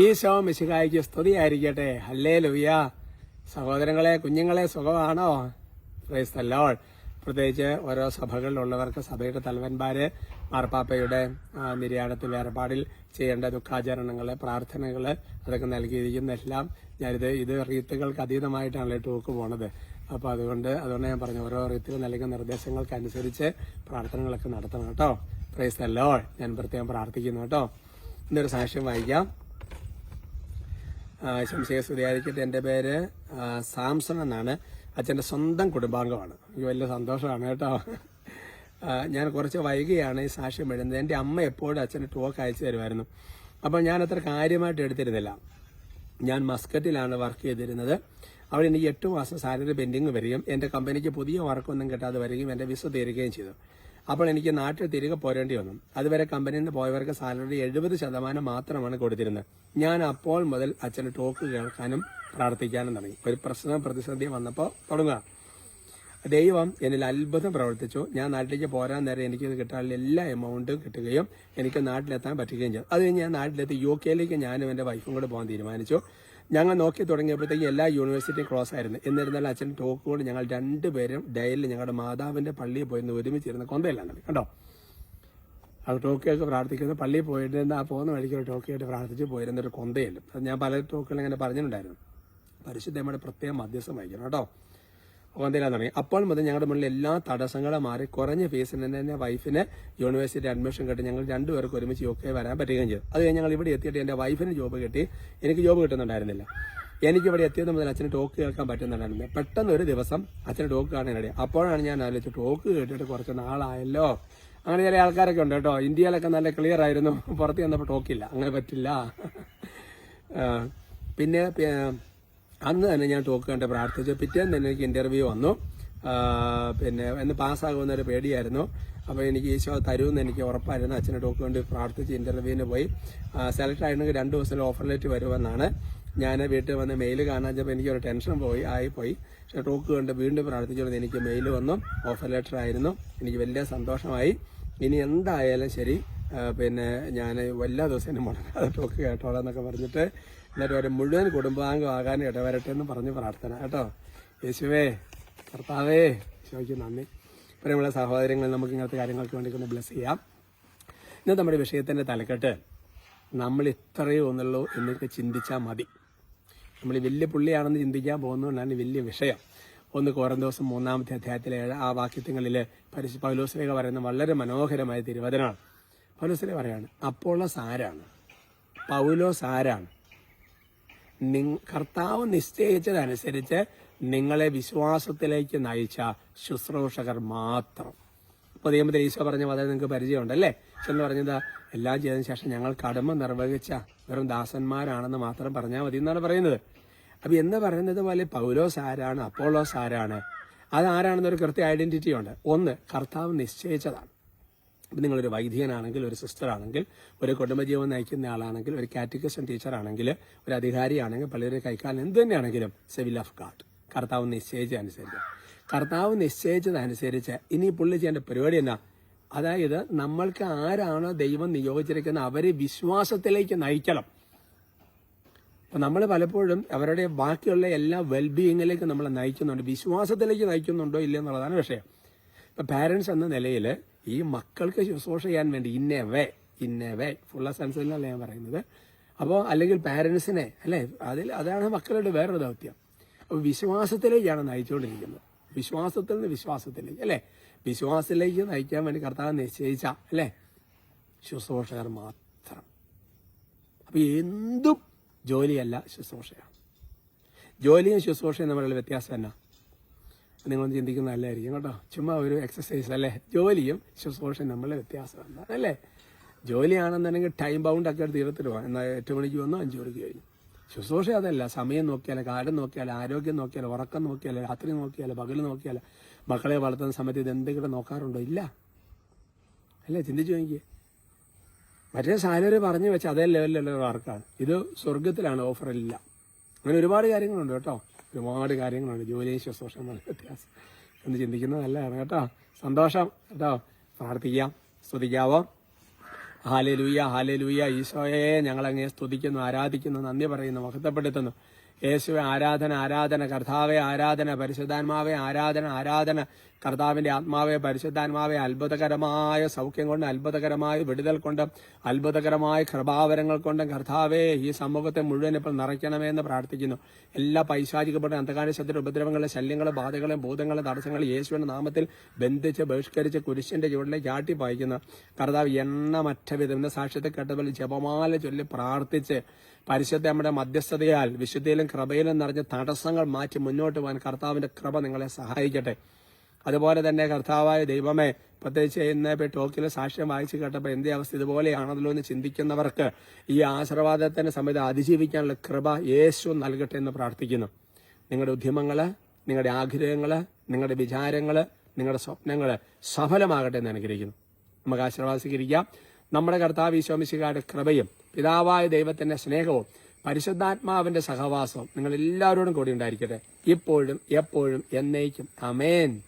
ഈശോ മിശിഹായിക്ക് സ്തുതിയായിരിക്കട്ടെ അല്ലേ ലുയ്യ സഹോദരങ്ങളെ കുഞ്ഞുങ്ങളെ സുഖമാണോ? ക്രൈസ്തല്ലോൾ. പ്രത്യേകിച്ച് ഓരോ സഭകളിലുള്ളവർക്ക് സഭയുടെ തലവന്മാര് മാർപ്പാപ്പയുടെ നിര്യാണത്തിൽ വേർപാടിൽ ചെയ്യേണ്ട ദുഃഖാചരണങ്ങൾ പ്രാർത്ഥനകൾ അതൊക്കെ നൽകിയിരിക്കുന്ന എല്ലാം ഞാനിത് ഇത് റീത്തുകൾക്ക് അതീതമായിട്ടാണ് ടോക്ക് പോണത്. അപ്പോൾ അതുകൊണ്ട് അതുകൊണ്ട് ഞാൻ പറഞ്ഞു ഓരോ റീത്തുകൾ നൽകുന്ന നിർദ്ദേശങ്ങൾക്കനുസരിച്ച് പ്രാർത്ഥനകളൊക്കെ നടത്തണം കേട്ടോ. പ്രൈസ്. ഞാൻ പ്രത്യേകം പ്രാർത്ഥിക്കുന്നു കേട്ടോ. ഇന്നൊരു സാക്ഷ്യം വായിക്കാം. ശംശയ സ്തുതിയായിരിക്കട്ടെ. എന്റെ പേര് സാംസൺ എന്നാണ്. അച്ഛന്റെ സ്വന്തം കുടുംബാംഗമാണ്. എനിക്ക് വലിയ സന്തോഷമാണ് കേട്ടോ. ഞാൻ കുറച്ച് വൈകിയാണ് ഈ സാക്ഷ്യം എഴുതുന്നത് എന്റെ അമ്മ എപ്പോഴും അച്ഛന് ടോക്ക് അയച്ചു തരുമായിരുന്നു. അപ്പോൾ ഞാൻ അത്ര കാര്യമായിട്ട് എടുത്തിരുന്നില്ല. ഞാൻ മസ്കറ്റിലാണ് വർക്ക് ചെയ്തിരുന്നത്. അവിടെ എനിക്ക് എട്ട് മാസം സാലറി പെൻഡിങ് വരികയും എന്റെ കമ്പനിക്ക് പുതിയ വർക്കൊന്നും കിട്ടാതെ വരികയും എന്റെ വിസ തീരുകയും ചെയ്തു. അപ്പോൾ എനിക്ക് നാട്ടിൽ തിരികെ പോരേണ്ടി വന്നു. അതുവരെ കമ്പനിയിൽ നിന്ന് പോയവർക്ക് സാലറി എഴുപത് ശതമാനം മാത്രമാണ് കൊടുത്തിരുന്നത്. ഞാൻ അപ്പോൾ മുതൽ അച്ഛന് ടോക്ക് കേൾക്കാനും പ്രാർത്ഥിക്കാനും തുടങ്ങി. ഒരു പ്രശ്നം പ്രതിസന്ധി വന്നപ്പോൾ തുടങ്ങുക. ദൈവം എന്നിൽ അത്ഭുതം പ്രവർത്തിച്ചു. ഞാൻ നാട്ടിലേക്ക് പോരാൻ നേരം എനിക്ക് കിട്ടാനുള്ള എല്ലാ എമൗണ്ടും കിട്ടുകയും എനിക്ക് നാട്ടിലെത്താൻ പറ്റുകയും ചെയ്തു. അത് കഴിഞ്ഞ് ഞാൻ നാട്ടിലെത്തി യു കെയിലേക്ക് ഞാനും എന്റെ വൈഫും കൂടെ പോകാൻ തീരുമാനിച്ചു. ഞങ്ങൾ നോക്കി തുടങ്ങിയപ്പോഴത്തേക്ക് എല്ലാ യൂണിവേഴ്സിറ്റിയും ക്ലോസ് ആയിരുന്നു. എന്നിരുന്നാലും അച്ഛൻ ടോക്ക് കൊണ്ട് ഞങ്ങൾ രണ്ടുപേരും ഡയലിൽ ഞങ്ങളുടെ മാതാവിന്റെ പള്ളിയിൽ പോയിരുന്ന് ഒരുമിച്ചിരുന്ന് കൊന്തയിലാണ് കണ്ടോ? അത് ടോക്കിയൊക്കെ പ്രാർത്ഥിക്കുന്നു. പള്ളിയിൽ പോയിരുന്ന ആ പോകുന്ന വഴിക്ക് ഒരു ടോക്കിയായിട്ട് പ്രാർത്ഥിച്ച് പോയിരുന്ന ഒരു കൊന്തയിലും. അത് ഞാൻ പല ടോക്കുകളും ഇങ്ങനെ പറഞ്ഞിട്ടുണ്ടായിരുന്നു. പരിശുദ്ധമ്മയുടെ പ്രത്യേകം മധ്യസ്ഥം വഹിക്കണം. കേട്ടോ? കൊന്തയിലാന്ന് തുടങ്ങി അപ്പോൾ മുതൽ ഞങ്ങളുടെ മുന്നിൽ എല്ലാ തടസ്സങ്ങളും മാറി കുറഞ്ഞ ഫീസിന് തന്നെ വൈഫിന് യൂണിവേഴ്സിറ്റി അഡ്മിഷൻ കിട്ടി. ഞങ്ങൾ രണ്ടുപേർക്ക് ഒരുമിച്ച് യു കെ വരാൻ പറ്റുകയും ചെയ്തു. അത് ഞങ്ങൾ ഇവിടെ എത്തിയിട്ട് എന്റെ വൈഫിന് ജോബ് കിട്ടി. എനിക്ക് ജോബ് കിട്ടുന്നുണ്ടായിരുന്നില്ല. എനിക്ക് ഇവിടെ എത്തിയത് മുതൽ അച്ഛന് ടോക്ക് കേൾക്കാൻ പറ്റുന്നുണ്ടായിരുന്നു പെട്ടെന്ന് ഒരു ദിവസം അച്ഛന് ടോക്ക് കാണാനിട അപ്പോഴാണ് ഞാൻ ആലോചിച്ചു ടോക്ക് കേട്ടിട്ട് കുറച്ച് നാളായല്ലോ? അങ്ങനെ ചില ആൾക്കാരൊക്കെ ഉണ്ട് കേട്ടോ. ഇന്ത്യയിലൊക്കെ നല്ല ക്ലിയർ ആയിരുന്നു. പുറത്ത് ചെന്നപ്പോൾ ടോക്കില്ല അങ്ങനെ പറ്റില്ല. പിന്നെ അന്ന് തന്നെ ഞാൻ ടോക്ക് കണ്ട് പ്രാർത്ഥിച്ചു. പിറ്റേന്ന് തന്നെ എനിക്ക് ഇന്റർവ്യൂ വന്നു. പിന്നെ എന്ന് പാസ്സാകുമെന്നൊരു പേടിയായിരുന്നു. അപ്പോൾ എനിക്ക് ഈശോ തരുമെന്ന് എനിക്ക് ഉറപ്പായിരുന്നു. അച്ഛനെ ടോക്ക് വേണ്ടി പ്രാർത്ഥിച്ച് ഇന്റർവ്യൂവിന് പോയി. സെലക്ട് ആയിരുന്നെങ്കിൽ രണ്ട് ദിവസത്തിൽ ഓഫർ ലെറ്റ് വരുമെന്നാണ്. ഞാൻ വീട്ടിൽ വന്ന് മെയിൽ കാണാൻ ചപ്പോൾ എനിക്കൊരു ടെൻഷൻ പോയി ആയിപ്പോയി. പക്ഷേ ടോക്ക് കണ്ട് വീണ്ടും പ്രാർത്ഥിച്ചുകൊണ്ട് എനിക്ക് മെയിൽ വന്നു. ഓഫർ ലെറ്റർ ആയിരുന്നു. എനിക്ക് വലിയ സന്തോഷമായി. ഇനി എന്തായാലും ശരി പിന്നെ ഞാൻ എല്ലാ ദിവസവും മുടങ്ങാതെ ടോക്ക് കേട്ടോളാം എന്നൊക്കെ പറഞ്ഞിട്ട് എന്നിട്ട് ഒരു മുഴുവൻ കുടുംബാംഗം ആകാൻ ഇടവരട്ടെ എന്ന് പറഞ്ഞ് പ്രാർത്ഥന. കേട്ടോ? യേശുവേ കർത്താവേ യേശുവയ്ക്ക് നന്ദി. പ്രിയമുള്ള സഹോദരങ്ങൾ നമുക്ക് ഇങ്ങനത്തെ കാര്യങ്ങൾക്ക് വേണ്ടി ഒന്ന് ബ്ലസ് ചെയ്യാം. ഇന്ന് നമ്മുടെ വിഷയത്തിന്റെ തലക്കെട്ട് നമ്മൾ ഇത്രയേ ഒന്നുള്ളൂ എന്നൊക്കെ ചിന്തിച്ചാൽ മതി. നമ്മൾ വലിയ പുള്ളിയാണെന്ന് ചിന്തിക്കാൻ പോകുന്നതുകൊണ്ടാണ് വലിയ വിഷയം. ഒന്ന് ദിവസം മൂന്നാമത്തെ അധ്യായത്തിലെ ആ വാക്യങ്ങളിൽ പരിശു പൗലോസ്ലേഖ പറയുന്ന വളരെ മനോഹരമായ തിരുവചനമാണ്. പൗലോസ്ലേഖ പറയാണ് അപ്പോളോസ് ആരാണ്? പൗലോസ് ആരാണ്? കർത്താവ് നിശ്ചയിച്ചതനുസരിച്ച് നിങ്ങളെ വിശ്വാസത്തിലേക്ക് നയിച്ച ശുശ്രൂഷകർ മാത്രം. ഇപ്പോൾ ഈശോ പറഞ്ഞ വളരെ നിങ്ങൾക്ക് പരിചയമുണ്ടല്ലേ? എന്ന് പറഞ്ഞത് എല്ലാം ചെയ്തതിനു ശേഷം ഞങ്ങൾ കടമ നിർവഹിച്ച വെറും ദാസന്മാരാണെന്ന് മാത്രം പറഞ്ഞാൽ മതി എന്നാണ് പറയുന്നത്. അപ്പൊ എന്ന് പറയുന്നത് പോലെ പൗലോസ് ആരാണ്? അപ്പോളോസ് ആരാണ്? അതാരാണെന്നൊരു കൃത്യ ഐഡന്റിറ്റി ഉണ്ട്. ഒന്ന് കർത്താവ് നിശ്ചയിച്ചതാണ്. ഇപ്പം നിങ്ങളൊരു വൈദികനാണെങ്കിൽ ഒരു സിസ്റ്റർ ആണെങ്കിൽ ഒരു കുടുംബജീവൻ നയിക്കുന്ന ആളാണെങ്കിൽ ഒരു കാറ്റഗറിസൺ ടീച്ചർ ആണെങ്കിൽ ഒരു അധികാരിയാണെങ്കിൽ പള്ളിയുടെ കൈക്കാലം എന്ത് തന്നെയാണെങ്കിലും സിവിൽ ഓഫ് ഗാഡ്. കർത്താവ് നിശ്ചയിച്ചതനുസരിച്ച്. കർത്താവ് നിശ്ചയിച്ചതനുസരിച്ച് ഇനി പുള്ളി ചെയ്യേണ്ട പരിപാടി എന്നാ? അതായത് നമ്മൾക്ക് ആരാണോ ദൈവം നിയോഗിച്ചിരിക്കുന്നത് അവരെ വിശ്വാസത്തിലേക്ക് നയിക്കണം. അപ്പൊ നമ്മൾ പലപ്പോഴും അവരുടെ ബാക്കിയുള്ള എല്ലാ വെൽബീയിങ്ങിലേക്ക് നമ്മൾ നയിക്കുന്നുണ്ട്. വിശ്വാസത്തിലേക്ക് നയിക്കുന്നുണ്ടോ ഇല്ല എന്നുള്ളതാണ് വിഷയം. ഇപ്പൊ പാരന്റ്സ് എന്ന നിലയിൽ ഈ മക്കൾക്ക് ശുശ്രൂഷ ചെയ്യാൻ വേണ്ടി ഇന്ന വേ ഇന്ന വേ ഫുള്ള സെൻസിലല്ല ഞാൻ പറയുന്നത്. അപ്പോൾ അല്ലെങ്കിൽ പാരന്റ്സിനെ അല്ലേ? അതിൽ അതാണ് മക്കളുടെ വേറൊരു ദൗത്യം. അപ്പോൾ വിശ്വാസത്തിലേക്കാണ് നയിച്ചുകൊണ്ടിരിക്കുന്നത്. വിശ്വാസത്തിൽ നിന്ന് വിശ്വാസത്തിലേക്ക് അല്ലെ? വിശ്വാസത്തിലേക്ക് നയിക്കാൻ വേണ്ടി കർത്താവ് നിശ്ചയിച്ച അല്ലേ? ശുശ്രൂഷകർ മാത്രം. അപ്പോൾ എന്തും ജോലിയല്ല ശുശ്രൂഷയാണ് ജോലിയും ശുശ്രൂഷയും തമ്മിലുള്ള വ്യത്യാസം എന്നാ? നിങ്ങളൊന്ന് ചിന്തിക്കുന്ന നല്ലതായിരിക്കും കേട്ടോ. ചുമ്മാ ഒരു എക്സസൈസ് അല്ലേ? ജോലിയും ശുശ്രൂഷയും തമ്മിലുള്ള വ്യത്യാസം എന്താ അല്ലേ? ജോലിയാണെന്നുണ്ടെങ്കിൽ ടൈം ബൗണ്ട് ഒക്കെ തീരത്തിൽ പോകാം. എന്നാൽ എട്ട് മണിക്ക് വന്നോ അഞ്ച് മണിക്ക് കഴിഞ്ഞു ശുശ്രൂഷ അതല്ല. സമയം നോക്കിയാൽ കാലം നോക്കിയാൽ ആരോഗ്യം നോക്കിയാൽ ഉറക്കം നോക്കിയാൽ രാത്രി നോക്കിയാൽ പകൽ നോക്കിയാൽ മക്കളെ വളർത്തുന്ന സമയത്ത് ഇത് എന്തെങ്കിലും നോക്കാറുണ്ടോ? ഇല്ല. അല്ലേ? ചിന്തിച്ചു നോക്കിയേ. മറ്റേ സാലറി പറഞ്ഞു വെച്ച അതേ ലെവലിലുള്ള വർക്കാണ് ഇത് സ്വർഗത്തിലാണ് ഓഫർ ഇല്ല. അങ്ങനെ ഒരുപാട് കാര്യങ്ങളുണ്ട് കേട്ടോ. ഒരുപാട് കാര്യങ്ങളുണ്ട്. ജോലിയും ശുശ്രൂഷം നല്ല വ്യത്യാസം. എന്ന് ചിന്തിക്കുന്നത് നല്ലതാണ് കേട്ടോ. സന്തോഷം കേട്ടോ. പ്രാർത്ഥിക്കാം. സ്തുതിക്കാവോ. ഹാലെ ലൂയ ഹാലെ ലൂയ ഈശോയെ ഞങ്ങളങ്ങനെ സ്തുതിക്കുന്നു ആരാധിക്കുന്നു നന്ദി പറയുന്നു മഹത്വപ്പെടുത്തുന്നു. യേശുവെ ആരാധന ആരാധന കർത്താവെ ആരാധന പരിശുദ്ധാത്മാവെ ആരാധന ആരാധന. കർത്താവിന്റെ ആത്മാവെ പരിശുദ്ധാത്മാവെ അത്ഭുതകരമായ സൗഖ്യം കൊണ്ട് അത്ഭുതകരമായ വിടുതൽ കൊണ്ട് അത്ഭുതകരമായ കൃപാവരങ്ങൾ കൊണ്ട് കർത്താവെ ഈ സമൂഹത്തെ മുഴുവൻ ഇപ്പോൾ നിറയ്ക്കണമെന്ന് പ്രാർത്ഥിക്കുന്നു. എല്ലാ പൈശാചികപ്പെട്ട അന്ധകാരശത്രു ഉപദ്രവങ്ങളെ ശല്യങ്ങളും ബാധകളെ ഭൂതങ്ങളും തടസ്സങ്ങളും യേശുവിന്റെ നാമത്തിൽ ബന്ധിച്ച് ബഹിഷ്കരിച്ച് കുരിശിന്റെ ചുവടിലേക്ക് ചാട്ടി പായിക്കുന്നു. കർത്താവ് എണ്ണമറ്റ വിധം എന്ന സാക്ഷ്യത്തെ കേട്ടപ്പോൾ ജപമാല ചൊല്ലി പ്രാർത്ഥിച്ച് പരിശുദ്ധ നമ്മുടെ മധ്യസ്ഥതയാൽ വിശുദ്ധിയിലും കൃപയിലും നിറഞ്ഞ തടസ്സങ്ങൾ മാറ്റി മുന്നോട്ട് പോകാൻ കർത്താവിന്റെ കൃപ നിങ്ങളെ സഹായിക്കട്ടെ. അതുപോലെ തന്നെ കർത്താവായ ദൈവമേ പ്രത്യേകിച്ച് ഇന്ന് ടോക്കിലെ സാക്ഷ്യം വായിച്ചു കേട്ടപ്പോൾ എന്തേ അവസ്ഥ ഇതുപോലെയാണല്ലോ എന്ന് ചിന്തിക്കുന്നവർക്ക് ഈ ആശീർവാദത്തിന് സമയത്ത് അതിജീവിക്കാനുള്ള കൃപ യേശു നൽകട്ടെ എന്ന് പ്രാർത്ഥിക്കുന്നു. നിങ്ങളുടെ ഉദ്യമങ്ങൾ നിങ്ങളുടെ ആഗ്രഹങ്ങൾ നിങ്ങളുടെ വിചാരങ്ങൾ നിങ്ങളുടെ സ്വപ്നങ്ങൾ സഫലമാകട്ടെ എന്ന് അനുഗ്രഹിക്കുന്നു. നമുക്ക് ആശീർവാദിക്കാം നമ്മുടെ കർത്താവ് ഈശോമിശികാരുടെ കൃപയും പിതാവായ ദൈവത്തിന്റെ സ്നേഹവും പരിശുദ്ധാത്മാവിന്റെ സഹവാസവും നിങ്ങൾ എല്ലാവരോടും കൂടി ഉണ്ടായിരിക്കട്ടെ. ഇപ്പോഴും എപ്പോഴും എന്നേക്കും. അമേൻ